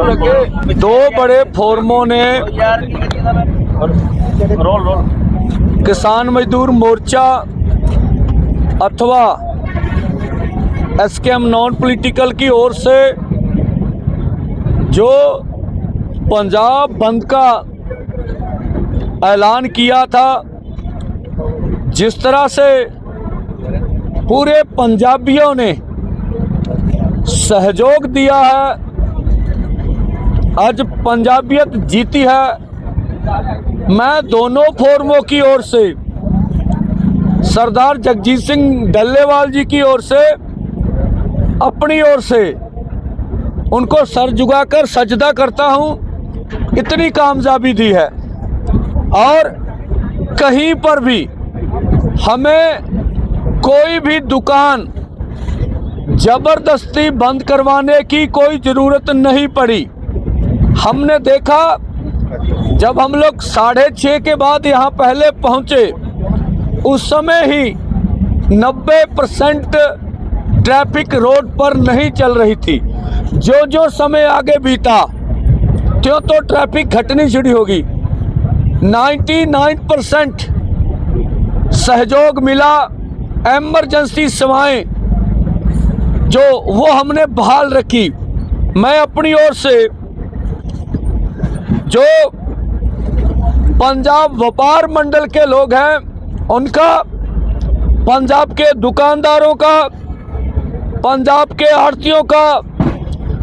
दो बड़े फोरमों ने किसान मजदूर मोर्चा अथवा एसकेएम नॉन पॉलिटिकल की ओर से जो पंजाब बंद का ऐलान किया था जिस तरह से पूरे पंजाबियों ने सहयोग दिया है आज पंजाबियत जीती है, मैं दोनों फोरमों की ओर से, सरदार जगजीत सिंह डल्लेवाल जी की ओर से, अपनी ओर से उनको सर झुकाकर सजदा करता हूँ, इतनी कामयाबी दी है। और कहीं पर भी हमें कोई भी दुकान ज़बरदस्ती बंद करवाने की कोई ज़रूरत नहीं पड़ी। हमने देखा जब हम लोग साढ़े छः के बाद यहाँ पहले पहुँचे, उस समय ही 90 परसेंट ट्रैफ़िक रोड पर नहीं चल रही थी। जो जो समय आगे बीता त्यों तो ट्रैफ़िक घटनी शुरू होगी। 99 परसेंट सहयोग मिला एमरजेंसी सेवाएँ, जो वो हमने बहाल रखी। मैं अपनी ओर से जो पंजाब व्यापार मंडल के लोग हैं, उनका पंजाब के दुकानदारों का, पंजाब के आड़तियों का,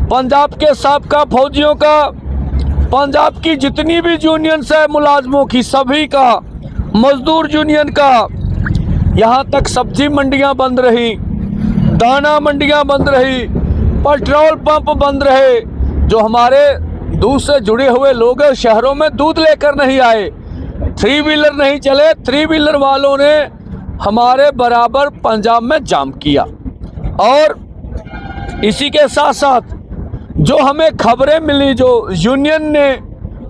पंजाब के साबका फौजियों का, पंजाब की जितनी भी यूनियंस है, मुलाजमों की सभी का, मजदूर यूनियन का, यहाँ तक सब्ज़ी मंडियाँ बंद रही, दाना मंडियाँ बंद रही, पेट्रोल पंप बंद रहे, जो हमारे दूध से जुड़े हुए लोग शहरों में दूध लेकर नहीं आए। थ्री व्हीलर नहीं चले थ्री व्हीलर वालों ने हमारे बराबर पंजाब में जाम किया। और इसी के साथ साथ जो हमें खबरें मिली, जो यूनियन ने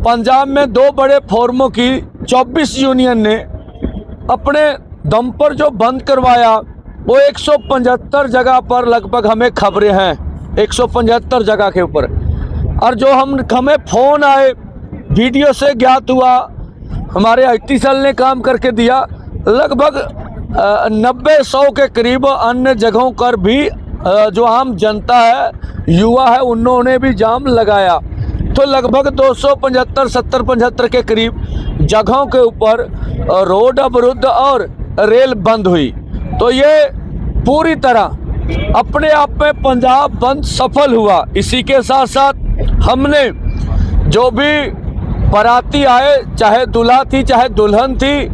पंजाब में दो बड़े फोरमों की 24 यूनियन ने अपने दम पर जो बंद करवाया, वो 175 जगह पर लगभग हमें खबरें हैं। 175 जगह के ऊपर। और जो हम, हमें फ़ोन आए, वीडियो से ज्ञात हुआ, हमारे आई सेल ने काम करके दिया, लगभग नब्बे सौ के करीब अन्य जगहों पर भी जो आम जनता है, युवा है, उन्होंने भी जाम लगाया। तो लगभग 275 70 पचहत्तर, सत्तर पचहत्तर के करीब जगहों के ऊपर रोड अवरुद्ध और रेल बंद हुई। तो ये पूरी तरह अपने आप में पंजाब बंद सफल हुआ। इसी के साथ साथ हमने जो भी बाराती आए, चाहे दूल्हा थी, चाहे दुल्हन थी,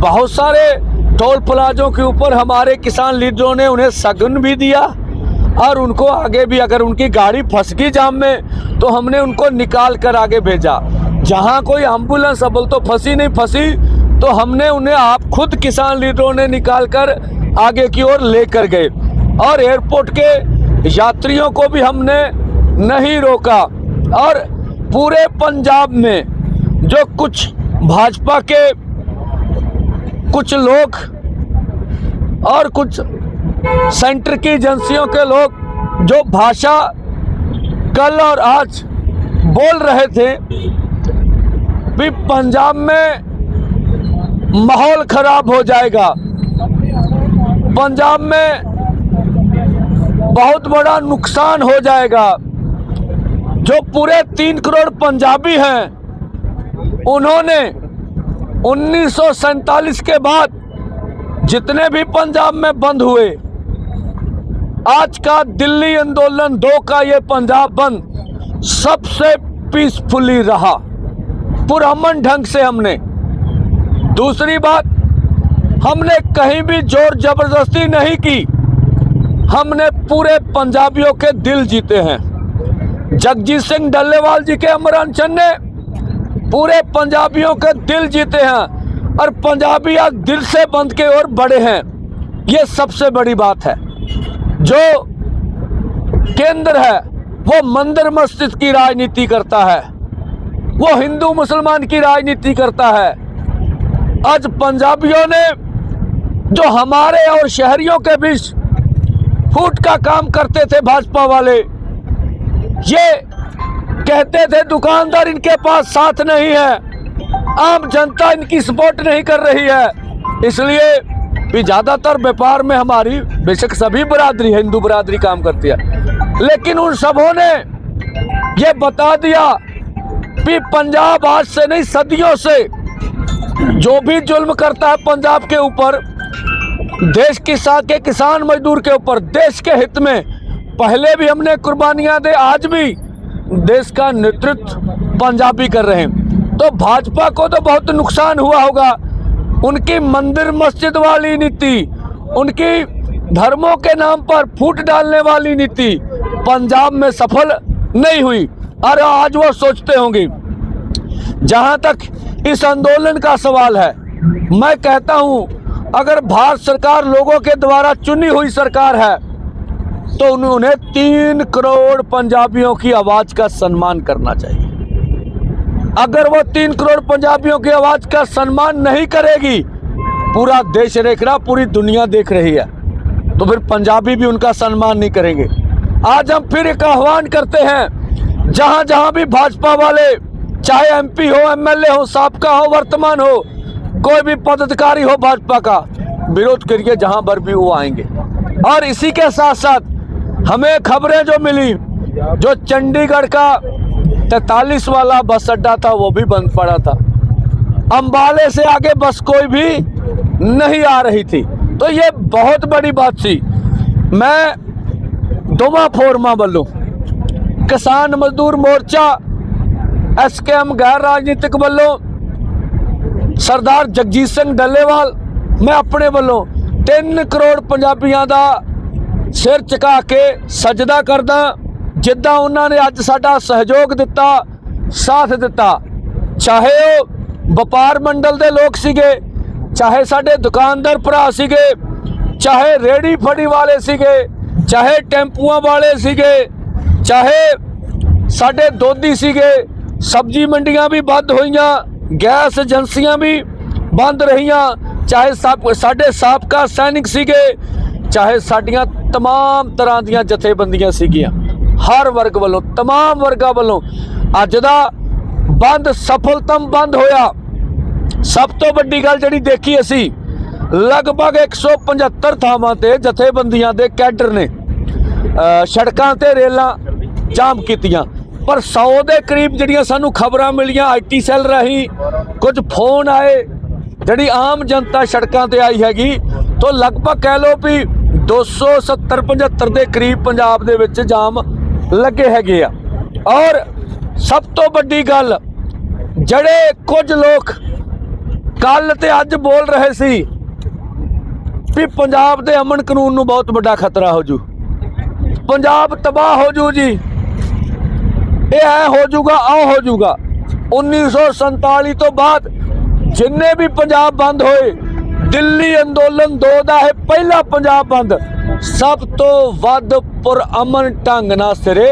बहुत सारे टोल प्लाजों के ऊपर हमारे किसान लीडरों ने उन्हें सगन भी दिया और उनको आगे भी अगर उनकी गाड़ी फंस गई जाम में तो हमने उनको निकाल कर आगे भेजा। जहाँ कोई एंबुलेंस अबल तो फंसी नहीं फंसी तो हमने उन्हें आप खुद किसान लीडरों ने निकाल कर आगे की ओर लेकर गए। और एयरपोर्ट के यात्रियों को भी हमने नहीं रोका। और पूरे पंजाब में जो कुछ भाजपा के कुछ लोग और कुछ सेंटर की एजेंसियों के लोग जो भाषा कल और आज बोल रहे थे, भी पंजाब में माहौल खराब हो जाएगा। पंजाब में बहुत बड़ा नुकसान हो जाएगा। जो पूरे तीन करोड़ पंजाबी हैं, उन्होंने उन्नीस के बाद जितने भी पंजाब में बंद हुए, आज का दिल्ली आंदोलन दो का ये पंजाब बंद, सबसे पीसफुली रहा। पुरअमन ढंग से हमने। दूसरी बात, हमने कहीं भी ज़ोर ज़बरदस्ती नहीं की, हमने पूरे पंजाबियों के दिल जीते हैं। जगजीत सिंह डल्लेवाल जी के अमरानचन ने पूरे पंजाबियों के दिल जीते हैं और पंजाबी आज दिल से बंद के ओर बढ़े हैं। ये सबसे बड़ी बात है। जो केंद्र है, वो मंदिर मस्जिद की राजनीति करता है। वो हिंदू मुसलमान की राजनीति करता है। आज पंजाबियों ने जो हमारे और शहरियों के बीच फूट का काम करते थे भाजपा वाले ये कहते थे, दुकानदार इनके पास साथ नहीं है। आम जनता इनकी सपोर्ट नहीं कर रही है। इसलिए भी ज़्यादातर व्यापार में हमारी, बेशक सभी बरादरी है, हिंदू बरादरी काम करती है। लेकिन उन सबों ने ये बता दिया कि पंजाब आज से नहीं, सदियों से जो भी जुल्म करता है पंजाब के ऊपर, देश की साथ के किसान मजदूर के ऊपर, देश के हित में पहले भी हमने कुर्बानियाँ दे, आज भी देश का नेतृत्व पंजाबी कर रहे हैं। तो भाजपा को तो बहुत नुकसान हुआ होगा। उनकी मंदिर मस्जिद वाली नीति, उनकी धर्मों के नाम पर फूट डालने वाली नीति पंजाब में सफल नहीं हुई। और आज वो सोचते होंगे, जहाँ तक इस आंदोलन का सवाल है, मैं कहता हूँ, अगर भारत सरकार लोगों के द्वारा चुनी हुई सरकार है तो उन्हें तीन करोड़ पंजाबियों की आवाज़ का सम्मान करना चाहिए। अगर वो तीन करोड़ पंजाबियों की आवाज़ का सम्मान नहीं करेगी, पूरा देश देख रहा, पूरी दुनिया देख रही है तो फिर पंजाबी भी उनका सम्मान नहीं करेंगे। आज हम फिर एक आह्वान करते हैं, जहाँ जहाँ भी भाजपा वाले, चाहे एमपी हो एमएलए हो, सबका हो, वर्तमान हो, कोई भी पदाधिकारी हो भाजपा का, विरोध करिए जहाँ पर भी वो आएँगे। और इसी के साथ साथ हमें खबरें जो मिली जो चंडीगढ़ का तैतालीस वाला बस अड्डा था वो भी बंद पड़ा था अंबाले से आगे बस कोई भी नहीं आ रही थी तो ये बहुत बड़ी बात थी मैं दोवा फोरमा ਵੱਲੋਂ ਕਿਸਾਨ ਮਜ਼ਦੂਰ ਮੋਰਚਾ ਐਸਕੇਐਮ ਗੈਰ ਰਾਜਨੀਤਿਕ ਵੱਲੋਂ ਸਰਦਾਰ ਜਗਜੀਤ ਸਿੰਘ ਡੱਲੇਵਾਲ ਮੈਂ ਆਪਣੇ ਵੱਲੋਂ 3 ਕਰੋੜ ਪੰਜਾਬੀਆਂ ਦਾ ਸਿਰ ਝੁਕਾ ਕੇ ਸਜਦਾ ਕਰਦਾ, ਜਿੱਦਾਂ ਉਹਨਾਂ ਨੇ ਅੱਜ ਸਾਡਾ ਸਹਿਯੋਗ ਦਿੱਤਾ, ਸਾਥ ਦਿੱਤਾ। ਚਾਹੇ ਉਹ ਵਪਾਰ ਮੰਡਲ ਦੇ ਲੋਕ ਸੀਗੇ, ਚਾਹੇ ਸਾਡੇ ਦੁਕਾਨਦਾਰ ਭਰਾ ਸੀਗੇ, ਚਾਹੇ ਰੇੜੀ ਫੜੀ ਵਾਲੇ ਸੀਗੇ, ਚਾਹੇ ਟੈਂਪੂਆਂ ਵਾਲੇ ਸੀਗੇ, ਚਾਹੇ ਸਾਡੇ ਦੋਧੀ ਸੀਗੇ, ਸਬਜ਼ੀ ਮੰਡੀਆਂ ਵੀ ਬੰਦ ਹੋਈਆਂ, ਗੈਸ ਏਜੰਸੀਆਂ ਵੀ ਬੰਦ ਰਹੀਆਂ, ਚਾਹੇ ਸਭ ਸਾਡੇ ਸਾਬਕਾ ਸੈਨਿਕ ਸੀਗੇ ਚਾਹੇ ਸਾਡੀਆਂ तमाम ਤਰ੍ਹਾਂ ਦੀਆਂ ਜਥੇਬੰਦੀਆਂ ਸੀਗੀਆਂ ਹਰ ਵਰਗ ਵੱਲੋਂ तमाम ਵਰਗਾਂ ਵੱਲੋਂ ਅੱਜ ਦਾ ਬੰਦ ਸਫਲਤਮ ਬੰਦ ਹੋਇਆ ਸਭ ਤੋਂ ਵੱਡੀ ਗੱਲ ਜਿਹੜੀ ਦੇਖੀ ਅਸੀਂ ਲਗਭਗ 175 ਥਾਵਾਂ ਤੇ ਜਥੇਬੰਦੀਆਂ ਦੇ ਕੈਡਰ ਨੇ ਅ, ਸੜਕਾਂ ਤੇ ਰੇਲਾਂ ਜਾਮ ਕੀਤੀਆਂ ਪਰ 100 ਦੇ ਕਰੀਬ ਜਿਹੜੀਆਂ ਸਾਨੂੰ ਖਬਰਾਂ ਮਿਲੀਆਂ ਆਈਟੀ ਸੈੱਲ ਰਾਹੀਂ ਕੁਝ ਫੋਨ ਆਏ ਜਿਹੜੀ ਆਮ ਜਨਤਾ ਸੜਕਾਂ ਤੇ ਆਈ ਹੈਗੀ ਤੋਂ ਲਗਭਗ ਕਹਿ ਲਓ ਵੀ 270 75 ਦੇ ਕਰੀਬ ਪੰਜਾਬ ਦੇ ਵਿੱਚ ਜਾਮ ਲੱਗੇ ਹੈਗੇ ਆ। ਔਰ ਸਭ ਤੋਂ ਵੱਡੀ ਗੱਲ, ਜਿਹੜੇ ਕੁਝ ਲੋਕ ਕੱਲ ਤੇ ਅੱਜ ਬੋਲ ਰਹੇ ਸੀ ਵੀ ਪੰਜਾਬ ਦੇ ਅਮਨ ਕਾਨੂੰਨ ਨੂੰ ਬਹੁਤ ਵੱਡਾ ਖਤਰਾ ਹੋ ਜੂ। ਪੰਜਾਬ ਤਬਾਹ ਹੋ ਜੂ ਜੀ। ਇਹ ਐ ਹੋ ਜੂਗਾ ਆ ਹੋ ਜੂਗਾ। 1947 ਤੋਂ ਬਾਅਦ ਜਿੰਨੇ ਵੀ ਪੰਜਾਬ ਬੰਦ ਹੋਏ ਦਿੱਲੀ ਅੰਦੋਲਨ 2 ਦਾ ਹੈ, ਪਹਿਲਾ ਪੰਜਾਬ ਬੰਦ। ਸਭ ਤੋਂ ਵੱਧ ਪੁਰਅਮਨ ਢੰਗ ਨਾਲ ਸਿਰੇ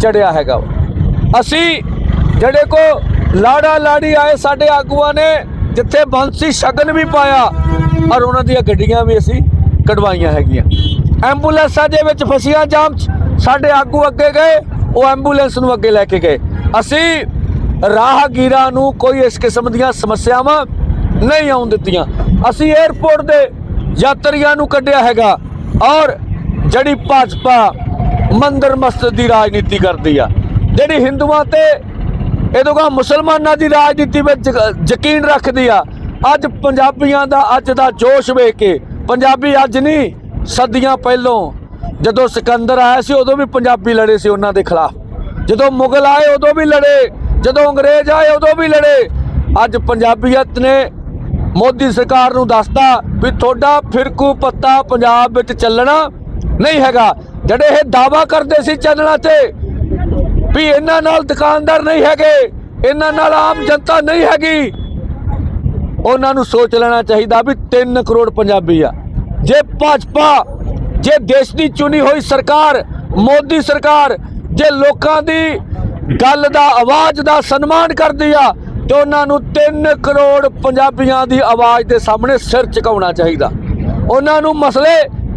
ਚੜਿਆ ਹੈਗਾ ਅਸੀਂ ਜਿਹੜੇ ਕੋ ਲਾੜਾ ਲਾੜੀ ਆਏ, ਸਾਡੇ ਆਗੂਆਂ ਨੇ ਜਿੱਥੇ ਬੰਦ ਸ਼ਗਨ ਵੀ ਪਾਇਆ, ਔਰ ਉਹਨਾਂ ਦੀਆਂ ਗੱਡੀਆਂ ਵੀ ਅਸੀਂ ਕਢਵਾਈਆਂ ਹੈਗੀਆਂ। ਐਂਬੂਲੈਂਸਾਂ ਦੇ ਵਿੱਚ ਫਸੀਆਂ ਜਾਮ 'ਚ ਸਾਡੇ ਆਗੂ ਅੱਗੇ ਗਏ, ਉਹ ਐਂਬੂਲੈਂਸ ਨੂੰ ਅੱਗੇ ਲੈ ਕੇ ਗਏ। ਅਸੀਂ ਰਾਹਗੀਰਾਂ ਨੂੰ ਕੋਈ ਇਸ ਕਿਸਮ ਦੀਆਂ ਸਮੱਸਿਆਵਾਂ ਨਹੀਂ ਆਉਣ ਦਿੱਤੀਆਂ। ਅਸੀਂ 에ਅਰਪੋਰਟ ਦੇ ਯਾਤਰੀਆਂ ਨੂੰ ਕੱਢਿਆ ਹੈਗਾ ਔਰ ਜਿਹੜੀ ਭਾਜਪਾ ਮੰਦਰ ਮਸਜਿਦ ਦੀ ਰਾਜਨੀਤੀ ਕਰਦੀ ਆ, ਜਿਹੜੀ ਹਿੰਦੂਆਂ ਤੇ ਇਹਦੋਂ ਮੁਸਲਮਾਨਾਂ ਦੀ ਰਾਜਨੀਤੀ ਵਿੱਚ ਯਕੀਨ ਰੱਖਦੀ ਆ, ਅੱਜ ਪੰਜਾਬੀਆਂ ਦਾ ਅੱਜ ਦਾ ਜੋਸ਼ ਵੇਖ ਕੇ, ਪੰਜਾਬੀ ਅੱਜ ਨਹੀਂ, ਸਦੀਆਂ ਪਹਿਲੋਂ, ਜਦੋਂ ਸਿਕੰਦਰ ਆਇਆ ਸੀ ਉਦੋਂ ਵੀ ਪੰਜਾਬੀ ਲੜੇ ਸੀ ਉਹਨਾਂ ਦੇ ਖਿਲਾਫ, ਜਦੋਂ ਮੁਗਲ ਆਏ ਉਦੋਂ ਵੀ ਲੜੇ, ਜਦੋਂ ਅੰਗਰੇਜ਼ ਆਏ ਉਦੋਂ ਵੀ ਲੜੇ, ਅੱਜ ਪੰਜਾਬੀਅਤ ਨੇ ਮੋਦੀ ਸਰਕਾਰ ਨੂੰ ਦੱਸਤਾ ਵੀ ਤੁਹਾਡਾ ਫਿਰਕੂ ਪੱਤਾ ਪੰਜਾਬ ਵਿੱਚ ਚੱਲਣਾ ਨਹੀਂ ਹੈਗਾ। ਜਿਹੜੇ ਇਹ ਦਾਵਾ ਕਰਦੇ ਸੀ ਚੱਲਣਾ ਤੇ ਵੀ ਇਹਨਾਂ ਨਾਲ ਦੁਕਾਨਦਾਰ ਨਹੀਂ ਹੈਗੇ, ਇਹਨਾਂ ਨਾਲ ਆਮ ਜਨਤਾ ਨਹੀਂ ਹੈਗੀ, ਉਹਨਾਂ ਨੂੰ ਸੋਚ ਲੈਣਾ ਚਾਹੀਦਾ ਵੀ 3 ਕਰੋੜ ਪੰਜਾਬੀ ਆ। ਜੇ ਭਾਜਪਾ, ਜੇ ਦੇਸ਼ ਦੀ ਚੁਣੀ ਹੋਈ ਸਰਕਾਰ, ਮੋਦੀ ਸਰਕਾਰ ਜੇ ਲੋਕਾਂ ਦੀ ਗੱਲ ਦਾ ਆਵਾਜ਼ ਦਾ ਸਨਮਾਨ ਕਰਦੀ ਆ ਤੇ ਉਹਨਾਂ ਨੂੰ 3 ਕਰੋੜ ਪੰਜਾਬੀਆਂ ਦੀ ਆਵਾਜ਼ ਦੇ ਸਾਹਮਣੇ ਸਿਰ ਝੁਕਾਉਣਾ ਚਾਹੀਦਾ। ਉਹਨਾਂ ਨੂੰ ਮਸਲੇ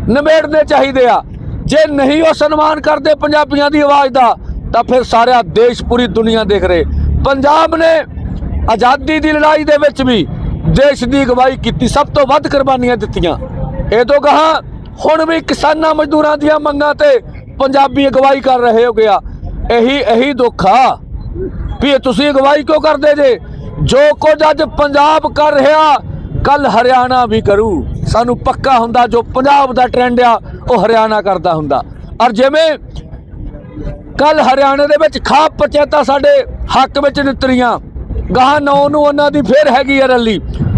ਨਿਬੇੜਨੇ ਚਾਹੀਦੇ ਆ। ਜੇ ਨਹੀਂ ਉਹ ਸਨਮਾਨ ਕਰਦੇ ਪੰਜਾਬੀਆਂ ਦੀ ਆਵਾਜ਼ ਦਾ, ਤਾਂ ਫਿਰ ਸਾਰਾ ਦੇਸ਼ ਪੂਰੀ ਦੁਨੀਆ ਦੇਖ ਰਹੇ। ਪੰਜਾਬ ਨੇ ਆਜ਼ਾਦੀ ਦੀ ਲੜਾਈ ਦੇ ਵਿੱਚ ਵੀ ਦੇਸ਼ ਦੀ ਅਗਵਾਈ ਕੀਤੀ, ਸਭ ਤੋਂ ਵੱਧ ਕੁਰਬਾਨੀਆਂ ਦਿੱਤੀਆਂ। ਇਹ ਤੋਂ ਕਹਾ ਹੁਣ ਵੀ ਕਿਸਾਨਾਂ ਮਜ਼ਦੂਰਾਂ ਦੀਆਂ ਮੰਗਾਂ ਤੇ ਪੰਜਾਬੀ ਅਗਵਾਈ ਕਰ ਰਹੇ ਹੋ ਗਿਆ ਇਹੀ ਇਹੀ ਦੁੱਖ ਆ। ਵੀ ਤੁਸੀਂ ਅਗਵਾਈ ਕਿਉਂ ਕਰਦੇ ਜੇ? ਜੋ ਕੁਝ ਅੱਜ ਪੰਜਾਬ ਕਰ ਰਿਹਾ ਕੱਲ ਹਰਿਆਣਾ ਵੀ ਕਰੂ। ਸਾਨੂੰ ਪੱਕਾ ਹੁੰਦਾ ਜੋ ਪੰਜਾਬ ਦਾ ਟ੍ਰੈਂਡ ਆ, ਉਹ ਹਰਿਆਣਾ ਕਰਦਾ ਹੁੰਦਾ। ਔਰ ਜਿਵੇਂ ਕੱਲ ਹਰਿਆਣੇ ਦੇ ਵਿੱਚ ਖਾਪ ਪੰਚਾਇਤਾਂ ਸਾਡੇ ਹੱਕ ਵਿੱਚ ਨਿਤਰੀਆਂ, ਗਾਹਾਂ ਨੌ ਨੂੰ ਉਹਨਾਂ ਦੀ ਫੇਰ ਹੈਗੀ ਆ ਰੈਲੀ।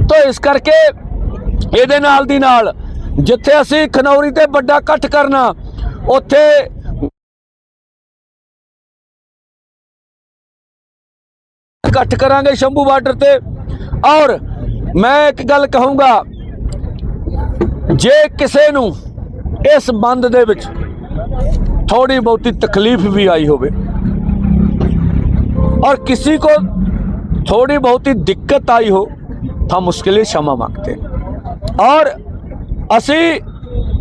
ਤੋਂ ਇਸ ਕਰਕੇ ਇਹਦੇ ਨਾਲ ਦੀ ਨਾਲ, ਜਿੱਥੇ ਅਸੀਂ ਖਨੌਰੀ ਤੇ ਵੱਡਾ ਇਕੱਠ ਕਰਨਾ, ਉੱਥੇ ਇਕੱਠ ਕਰਾਂਗੇ ਸ਼ੰਭੂ ਬਾਰਡਰ ਤੇ। ਔਰ ਮੈਂ ਇੱਕ ਗੱਲ ਕਹੂੰਗਾ, ਜੇ ਕਿਸੇ ਨੂੰ ਇਸ ਬੰਦ ਦੇ ਵਿੱਚ ਥੋੜੀ ਬਹੁਤੀ ਤਕਲੀਫ ਵੀ ਆਈ ਹੋਵੇ ਔਰ ਕਿਸੇ ਕੋ ਥੋੜੀ ਬਹੁਤੀ ਦਿੱਕਤ ਆਈ ਹੋ, ਤਾਂ ਮੁਸ਼ਕਿਲੇ ਸ਼ਮਾ ਮੰਗਤੇ ਔਰ ਅਸੀਂ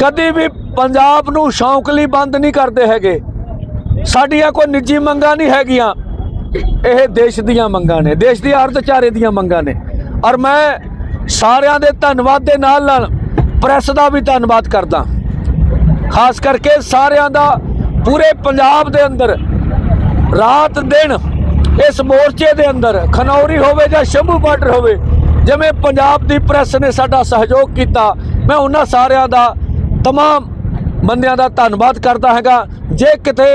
ਕਦੇ ਵੀ ਪੰਜਾਬ ਨੂੰ ਸ਼ੌਂਕ ਲਈ ਬੰਦ ਨਹੀਂ ਕਰਦੇ ਹੈਗੇ। ਸਾਡੀਆਂ ਕੋਈ ਨਿੱਜੀ ਮੰਗਾਂ ਨਹੀਂ ਹੈਗੀਆਂ। ਇਹ ਦੇਸ਼ ਦੀਆਂ ਮੰਗਾਂ ਨੇ ਦੇਸ਼ ਦੀ ਅਰਥਚਾਰੇ ਦੀਆਂ ਮੰਗਾਂ ਨੇ ਔਰ ਮੈਂ ਸਾਰਿਆਂ ਦੇ ਧੰਨਵਾਦ ਦੇ ਨਾਲ ਨਾਲ ਪ੍ਰੈਸ ਦਾ ਵੀ ਧੰਨਵਾਦ ਕਰਦਾ ਖਾਸ ਕਰਕੇ ਸਾਰਿਆਂ ਦਾ ਪੂਰੇ ਪੰਜਾਬ ਦੇ ਅੰਦਰ ਰਾਤ ਦਿਨ ਇਸ ਮੋਰਚੇ ਦੇ ਅੰਦਰ ਖਨੌਰੀ ਹੋਵੇ ਜਾਂ ਸ਼ੰਭੂ ਬਾਰਡਰ ਹੋਵੇ ਜਿਵੇਂ ਪੰਜਾਬ ਦੀ ਪ੍ਰੈਸ ਨੇ ਸਾਡਾ ਸਹਿਯੋਗ ਕੀਤਾ ਮੈਂ ਉਹਨਾਂ ਸਾਰਿਆਂ ਦਾ तमाम ਬੰਦਿਆਂ ਦਾ ਧੰਨਵਾਦ ਕਰਦਾ ਹੈਗਾ ਜੇ ਕਿਤੇ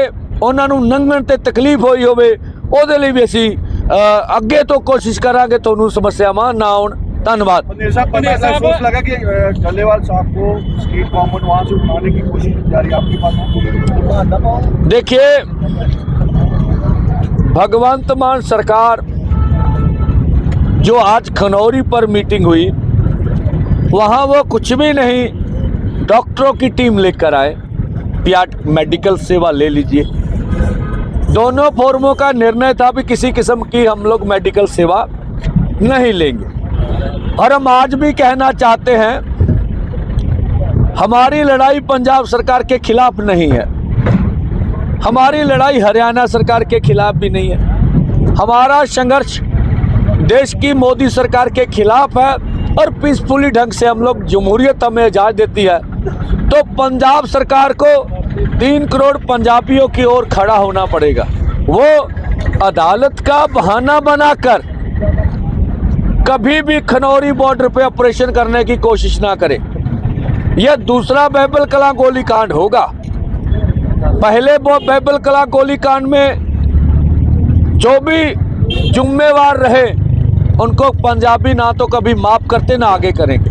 ਉਹਨਾਂ ਨੂੰ ਨੰਗਣ ਤੇ ਤਕਲੀਫ ਹੋਈ ਹੋਵੇ ਉਹਦੇ ਲਈ ਵੀ ਅਸੀਂ ਅ, ਅੱਗੇ ਤੋਂ ਕੋਸ਼ਿਸ਼ ਕਰਾਂਗੇ ਤੁਹਾਨੂੰ ਸਮੱਸਿਆਵਾਂ ना ਆਉਣ ਧੰਨਵਾਦ पंडित साहब पता पंडित साहब- महसूस लगा कि अ, डल्लेवाल साहब को स्टेट गवर्नमेंट वहाँ से उठाने की कोशिश की जा रही है आपके पास देखिए भगवंत मान सरकार जो आज खनौरी पर मीटिंग हुई वहाँ वो कुछ भी नहीं डॉक्टरों की टीम लेकर आए पियाट मेडिकल सेवा ले लीजिए दोनों फोरमों का निर्णय था भी किसी किस्म की हम लोग मेडिकल सेवा नहीं लेंगे। और हम आज भी कहना चाहते हैं, हमारी लड़ाई पंजाब सरकार के खिलाफ नहीं है। हमारी लड़ाई हरियाणा सरकार के खिलाफ भी नहीं है। हमारा संघर्ष देश की मोदी सरकार के खिलाफ है और पीसफुली ढंग से हम लोग जमहूरियत हमें इजाज़त देती है। तो पंजाब सरकार को तीन करोड़ पंजाबियों की ओर खड़ा होना पड़ेगा। वो अदालत का बहाना बनाकर कभी भी खनौरी बॉर्डर पे ऑपरेशन करने की कोशिश ना करे। यह दूसरा बैबल कला गोली कांड होगा। पहले वो बैबल कला गोली कांड में जो भी जुम्मेवार रहे उनको पंजाबी ना तो कभी माफ़ करते ना आगे करेंगे।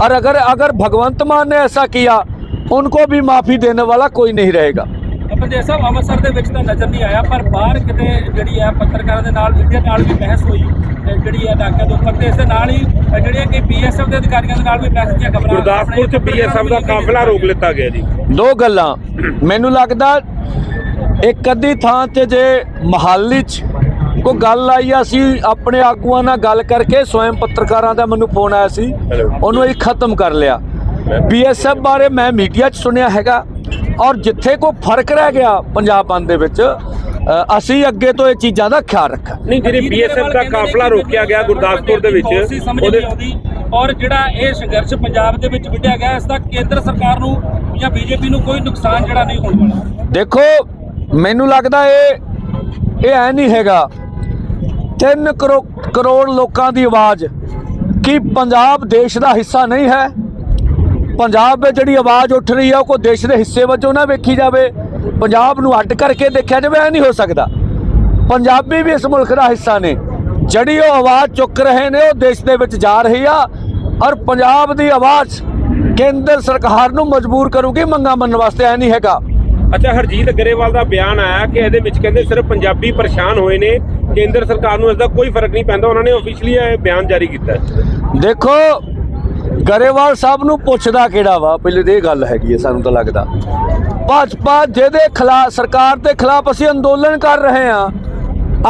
और अगर अगर भगवंत मान ने ऐसा किया उनको भी माफी देने वाला कोई नहीं रहेगा ਪੰਡਿਤ ਸਾਹਿਬ ਅੰਮ੍ਰਿਤਸਰ ਦੇ ਵਿੱਚ ਤਾਂ ਨਜ਼ਰ ਨਹੀਂ ਆਇਆ ਪਰ ਬਾਹਰ ਕਿਤੇ ਜਿਹੜੀ ਹੈ ਪੱਤਰਕਾਰਾਂ ਦੇ ਨਾਲ ਮੀਡੀਆ ਨਾਲ ਵੀ ਬਹਿਸ ਹੋਈ ਤੇ ਜਿਹੜੀ ਹੈ ਨਾਕੇ ਦੇ ਉੱਪਰ ਤੇ ਇਸ ਦੇ ਨਾਲ ਹੀ ਅ, ਜਿਹੜੀਆਂ ਕਿ ਬੀਐਸਐਫ ਦੇ ਅਧਿਕਾਰੀਆਂ ਦੇ ਨਾਲ ਵੀ ਬਹਿਸ ਦੀਆਂ ਖਬਰਾਂ ਗੁਰਦਾਸਪੁਰ ਚ ਬੀਐਸਐਫ ਦਾ ਕਾਫਲਾ ਰੋਕ ਲਿੱਤਾ ਗਿਆ ਜੀ ਦੋ ਗੱਲਾਂ ਮੈਨੂੰ ਲੱਗਦਾ ਇੱਕ ਅੱਧੀ ਥਾਂ ਤੇ ਜੇ ਮਹਾਲੀ 'ਚ ਕੋਈ ਗੱਲ ਆਈ ਆ, ਅਸੀਂ ਆਪਣੇ ਆਗੂਆਂ ਨਾਲ ਗੱਲ ਕਰਕੇ ਸਵੈਮ ਪੱਤਰਕਾਰਾਂ ਦਾ ਮੈਨੂੰ ਫੋਨ ਆਇਆ ਸੀ ਉਹਨੂੰ ਇਹ ਖਤਮ ਕਰ ਲਿਆ ਬੀਐਸਐਫ ਬਾਰੇ ਮੈਂ ਮੀਡੀਆ 'ਚ ਸੁਣਿਆ ਹੈਗਾ ਔਰ ਜਿੱਥੇ ਕੋਈ ਫ਼ਰਕ ਰਹਿ ਗਿਆ ਪੰਜਾਬ ਬੰਦ ਦੇ ਵਿੱਚ ਅਸੀਂ ਅੱਗੇ ਤੋਂ ਇਹ ਚੀਜ਼ਾਂ ਦਾ ਖਿਆਲ ਰੱਖਾਂ। ਨਹੀਂ ਜਿਹੜੀ ਬੀਐਸਐਫ ਦਾ ਕਾਫਲਾ ਰੋਕਿਆ ਗਿਆ ਗੁਰਦਾਸਪੁਰ ਦੇ ਵਿੱਚ ਉਹਦੇ ਔਰ ਜਿਹੜਾ ਇਹ ਸੰਘਰਸ਼ ਪੰਜਾਬ ਦੇ ਵਿੱਚ ਵਿੱਢਿਆ ਗਿਆ ਇਸ ਦਾ ਕੇਂਦਰ ਸਰਕਾਰ ਨੂੰ ਜਾਂ ਬੀਜੇਪੀ ਨੂੰ ਕੋਈ ਨੁਕਸਾਨ ਜਿਹੜਾ ਨਹੀਂ ਹੋਣ ਵਾਲਾ। ਦੇਖੋ ਮੈਨੂੰ ਲੱਗਦਾ ਇਹ ਇਹ ਐ ਨਹੀਂ ਹੈਗਾ। 3 ਕਰੋੜ ਲੋਕਾਂ ਦੀ ਆਵਾਜ਼ ਕੀ ਪੰਜਾਬ ਦੇਸ਼ ਦਾ ਹਿੱਸਾ ਨਹੀਂ ਹੈ ਪੰਜਾਬ ਵਿੱਚ ਜਿਹੜੀ ਆਵਾਜ਼ ਉੱਠ ਰਹੀ ਹੈ ਉਹ ਕੋਈ ਦੇਸ਼ ਦੇ ਹਿੱਸੇ ਵਜੋਂ ਨਾ ਵੇਖੀ ਜਾਵੇ। ਪੰਜਾਬ ਨੂੰ ਅੱਡ ਕਰਕੇ ਦੇਖਿਆ ਜਾਵੇ ਐ ਨਹੀਂ ਹੋ ਸਕਦਾ। ਪੰਜਾਬੀ ਵੀ ਇਸ ਮੁਲਕ ਦਾ ਹਿੱਸਾ ਨੇ। ਜਿਹੜੀ ਉਹ ਆਵਾਜ਼ ਚੁੱਕ ਰਹੇ ਨੇ ਉਹ ਦੇਸ਼ ਦੇ ਵਿੱਚ ਜਾ ਰਹੀ ਆ ਔਰ ਪੰਜਾਬ ਦੀ ਆਵਾਜ਼ ਕੇਂਦਰ ਸਰਕਾਰ ਨੂੰ ਮਜਬੂਰ ਕਰੂਗੀ ਮੰਗਾਂ ਮੰਨਣ ਵਾਸਤੇ ਐ ਨਹੀਂ ਹੈਗਾ। ਅੱਛਾ ਹਰਜੀਤ ਗਰੇਵਾਲ ਦਾ ਬਿਆਨ ਆਇਆ ਕਿ ਇਹਦੇ ਵਿੱਚ ਕਹਿੰਦੇ ਸਿਰਫ ਪੰਜਾਬੀ ਪਰੇਸ਼ਾਨ ਹੋਏ ਨੇ ਕੇਂਦਰ ਸਰਕਾਰ ਨੂੰ ਇਸ ਦਾ ਕੋਈ ਫ਼ਰਕ ਨਹੀਂ ਪੈਂਦਾ ਉਹਨਾਂ ਨੇ ਆਫੀਸ਼ੀਅਲੀ ਇਹ ਬਿਆਨ ਜਾਰੀ ਕੀਤਾ ਦੇਖੋ ਗਰੇਵਾਲ ਸਾਹਿਬ ਨੂੰ ਪੁੱਛਦਾ ਕਿਹੜਾ ਵਾ? ਪਹਿਲੇ ਤੇ ਇਹ ਗੱਲ ਹੈਗੀ ਹੈ ਸਾਨੂੰ ਤਾਂ ਲੱਗਦਾ। ਭਾਜਪਾ ਜਿਹਦੇ ਖਿਲਾਫ, ਸਰਕਾਰ ਦੇ ਖਿਲਾਫ ਅਸੀਂ ਅੰਦੋਲਨ ਕਰ ਰਹੇ ਹਾਂ,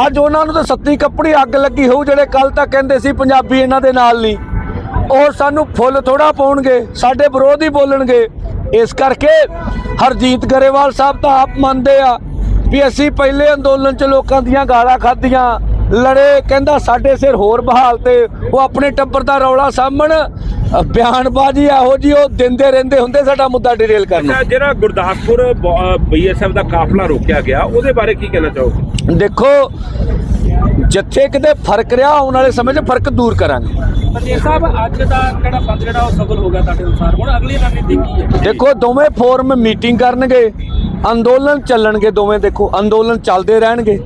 ਅੱਜ ਉਹਨਾਂ ਨੂੰ ਤਾਂ ਸੱਤੀ ਕੱਪੜੀ ਅੱਗ ਲੱਗੀ ਹੋਊ, ਜਿਹੜੇ ਕੱਲ ਤੱਕ ਕਹਿੰਦੇ ਸੀ ਪੰਜਾਬੀ ਇਹਨਾਂ ਦੇ ਨਾਲ ਨਹੀਂ। ਉਹ ਸਾਨੂੰ ਫੁੱਲ ਥੋੜਾ ਪਾਉਣਗੇ, ਸਾਡੇ ਵਿਰੋਧ ਹੀ ਬੋਲਣਗੇ। ਇਸ ਕਰਕੇ ਹਰਜੀਤ ਗਰੇਵਾਲ ਸਾਹਿਬ ਤਾਂ ਆਪ ਮੰਨਦੇ ਆ ਵੀ ਅਸੀਂ ਪਹਿਲੇ ਅੰਦੋਲਨ 'ਚ ਲੋਕਾਂ ਦੀਆਂ ਗਾਲਾਂ ਖਾਧੀਆਂ, ਲੜੇ, ਕਹਿੰਦਾ ਸਾਡੇ ਸਿਰ ਹੋਰ ਬਹਾਲ ਤੇ ਉਹ ਆਪਣੇ ਟੱਬਰ ਦਾ ਰੌਲਾ ਸਾਹਮਣ ਬਿਆਨਬਾਜ਼ੀ ਇਹੋ ਜੀ ਉਹ ਦਿੰਦੇ ਰਹਿੰਦੇ ਹੁੰਦੇ ਸਾਡਾ ਮੁੱਦਾ ਡਿਟੇਲ ਕਰਨ ਅੱਛਾ ਜਿਹੜਾ ਗੁਰਦਾਸਪੁਰ ਬੀਐਸਐਫ ਦਾ ਕਾਫਲਾ ਰੋਕਿਆ ਗਿਆ ਉਹਦੇ ਬਾਰੇ ਕੀ ਕਹਿਣਾ ਚਾਹੋਗੇ? ਦੇਖੋ ਜਿੱਥੇ ਕਿਤੇ ਫ਼ਰਕ ਰਿਹਾ ਆਉਣ ਵਾਲੇ ਸਮੇਂ 'ਚ ਫ਼ਰਕ ਦੂਰ ਕਰਾਂਗੇ। ਪੰਜੇਰ ਸਾਹਿਬ ਅੱਜ ਦਾ ਕਿਹੜਾ ਬੰਦ ਜਿਹੜਾ ਉਹ ਸਫਲ ਹੋ ਗਿਆ ਤੁਹਾਡੇ ਅਨੁਸਾਰ? ਹੁਣ ਅਗਲੀ ਰਣਨੀਤੀ ਕੀ ਹੈ? ਦੇਖੋ ਦੋਵੇਂ ਫੋਰਮ ਮੀਟਿੰਗ ਕਰਨਗੇ ਅੰਦੋਲਨ ਚੱਲਣਗੇ ਦੋਵੇਂ ਦੇਖੋ ਅੰਦੋਲਨ ਚੱਲਦੇ ਰਹਿਣਗੇ।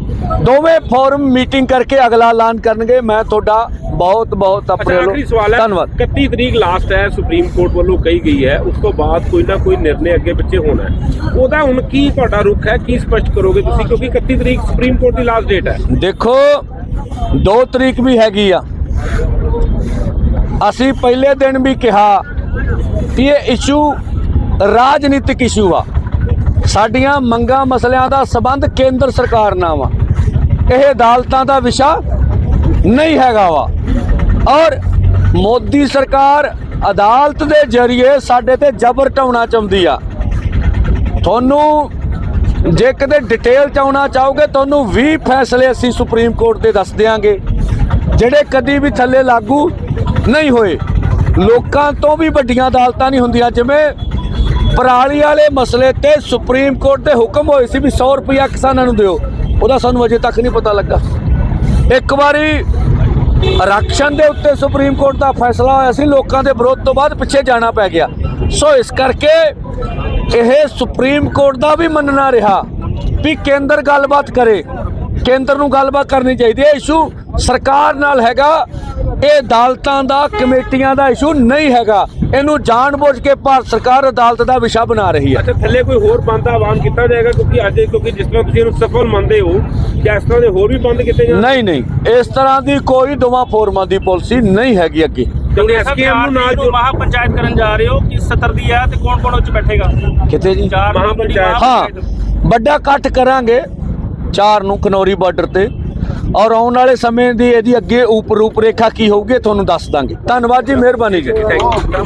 ਦੋਵੇਂ ਫੋਰਮ ਮੀਟਿੰਗ ਕਰਕੇ ਅਗਲਾ ਐਲਾਨ ਕਰਨਗੇ ਮੈਂ ਤੁਹਾਡਾ ਬਹੁਤ ਬਹੁਤ ਆਪਣੇ ਹੈ ਧੰਨਵਾਦ। 31 ਤਰੀਕ ਲਾਸਟ ਹੈ ਸੁਪਰੀਮ ਕੋਰਟ ਵੱਲੋਂ ਕਹੀ ਗਈ ਹੈ ਉਸ ਤੋਂ ਬਾਅਦ ਕੋਈ ਨਾ ਕੋਈ ਨਿਰਣੇ ਅੱਗੇ ਪਿੱਛੇ ਹੋਣਾ ਉਹਦਾ ਹੁਣ ਕੀ ਤੁਹਾਡਾ ਰੁਖ ਹੈ ਕੀ ਸਪਸ਼ਟ ਕਰੋਗੇ ਤੁਸੀਂ? ਕਿਉਂਕਿ 31 ਤਰੀਕ ਸੁਪਰੀਮ ਕੋਰਟ ਦੀ ਲਾਸਟ ਡੇਟ ਹੈ। ਦੇਖੋ 2 ਤਰੀਕ ਵੀ ਹੈਗੀ ਆ। ਅਸੀਂ ਪਹਿਲੇ ਦਿਨ ਵੀ ਕਿਹਾ ਕਿ ਇਹ ਇਸ਼ੂ ਰਾਜਨੀਤਿਕ ਇਸ਼ੂ ਆ। ਸਾਡੀਆਂ ਮੰਗਾਂ ਮਸਲਿਆਂ ਦਾ ਸਬੰਧ ਕੇਂਦਰ ਸਰਕਾਰ ਨਾਲ ਵਾ ਇਹ ਅਦਾਲਤਾਂ ਦਾ ਵਿਸ਼ਾ ਨਹੀਂ ਹੈਗਾ ਵਾ। ਔਰ ਮੋਦੀ ਸਰਕਾਰ ਅਦਾਲਤ ਦੇ ਜ਼ਰੀਏ ਸਾਡੇ ਤੇ ਜ਼ਬਰ ਢਾਉਣਾ ਚਾਹੁੰਦੀ ਆ। ਤੁਹਾਨੂੰ ਜੇ ਕਿਤੇ ਡਿਟੇਲ ਚ ਆਉਣਾ ਚਾਹੋਗੇ, ਤੁਹਾਨੂੰ 20 ਫੈਸਲੇ ਅਸੀਂ ਸੁਪਰੀਮ ਕੋਰਟ ਦੇ ਦੱਸ ਦਿਆਂਗੇ। ਜਿਹੜੇ ਕਦੀ ਵੀ ਥੱਲੇ ਲਾਗੂ ਨਹੀਂ ਹੋਏ। ਲੋਕਾਂ ਤੋਂ ਵੀ ਵੱਡੀਆਂ ਅਦਾਲਤਾਂ ਨਹੀਂ ਹੁੰਦੀਆਂ। ਜਿਵੇਂ ਪਰਾਲੀ ਵਾਲੇ ਮਸਲੇ ਤੇ ਸੁਪਰੀਮ ਕੋਰਟ ਦੇ ਹੁਕਮ ਹੋਏ ਸੀ ਵੀ 100 ਰੁਪਇਆ ਕਿਸਾਨਾਂ ਨੂੰ ਦਿਓ। ਉਹਦਾ ਸਾਨੂੰ ਅਜੇ ਤੱਕ ਨਹੀਂ ਪਤਾ ਲੱਗਾ। ਇੱਕ ਵਾਰੀ ਆਰਕਸ਼ਣ ਦੇ ਉੱਤੇ ਸੁਪਰੀਮ ਕੋਰਟ ਦਾ ਫੈਸਲਾ ਹੋਇਆ ਸੀ, ਲੋਕਾਂ ਦੇ ਵਿਰੋਧ ਤੋਂ ਬਾਅਦ ਪਿੱਛੇ ਜਾਣਾ ਪੈ ਗਿਆ। ਸੋ ਇਸ ਕਰਕੇ ਇਹ ਸੁਪਰੀਮ ਕੋਰਟ ਦਾ ਵੀ ਮੰਨਣਾ ਰਿਹਾ ਵੀ ਕੇਂਦਰ ਗੱਲਬਾਤ ਕਰੇ। ਕੇਂਦਰ ਨੂੰ ਗੱਲਬਾਤ ਕਰਨੀ ਚਾਹੀਦੀ ਹੈ। ਇਸ਼ੂ ਸਰਕਾਰ ਨਾਲ ਹੈਗਾ, ਇਹ ਅਦਾਲਤਾਂ ਦਾ, ਕਮੇਟੀਆਂ ਦਾ ਇਸ਼ੂ ਨਹੀਂ ਹੈਗਾ। ਇਹਨੂੰ ਜਾਣਬੁੱਝ ਕੇ ਭਾਰਤ ਸਰਕਾਰ ਅਦਾਲਤ ਦਾ ਵਿਸ਼ਾ ਬਣਾ ਰਹੀ ਹੈ। ਅੱਛਾ ਥੱਲੇ ਕੋਈ ਹੋਰ ਬੰਦ ਐਲਾਨ ਕੀਤਾ ਜਾਏਗਾ ਕਿਉਂਕਿ ਅੱਜ ਕਿਉਂਕਿ ਜਿਸ ਤਰ੍ਹਾਂ ਤੁਸੀਂ ਇਹਨੂੰ ਸਫਲ ਮੰਨਦੇ ਹੋ ਕਿ ਇਸ ਤਰ੍ਹਾਂ ਦੇ ਹੋਰ ਵੀ ਬੰਦ ਕੀਤੇ ਜਾਣ? ਨਹੀਂ ਨਹੀਂ। ਇਸ ਤਰ੍ਹਾਂ ਦੀ ਕੋਈ ਦੋਵਾਂ ਫੋਰਮਾਂ ਦੀ ਪਾਲਿਸੀ ਨਹੀਂ ਹੈਗੀ ਅੱਗੇ। ਕਿਉਂਕਿ ਐਸਕੇਐਮ ਨੂੰ ਨਾਲ ਜੋ ਮਹਾ ਪੰਚਾਇਤ ਕਰਨ ਜਾ ਰਹੇ ਹੋ ਕਿ 70 ਦੀ ਹੈ ਤੇ ਕੌਣ ਕੌਣ ਉਹ ਚ ਬੈਠੇਗਾ? ਕਿਤੇ ਜੀ? ਚਾਰ ਮਹਾਂ ਜਿਹੜੀ ਪੰਚਾਇਤ। ਮਹਾਂ ਹਾਂ ਪੰਚਾਇਤ। ਵੱਡਾ ਇਕੱਠ ਕਰਾਂਗੇ। ਚਾਰ ਨੂੰ ਕਨੌਰੀ ਬਾਰਡਰ ਤੇ। ਔਰ ਆਉਣ ਵਾਲੇ ਸਮੇਂ ਦੀ ਇਹਦੀ ਅੱਗੇ ਉਪ ਰੂਪ ਰੇਖਾ ਕੀ ਹੋਊਗੀ ਤੁਹਾਨੂੰ ਦੱਸ ਦਾਂਗੇ। ਧੰਨਵਾਦ ਜੀ ਮਿਹਰਬਾਨੀ ਜੀ। Thank you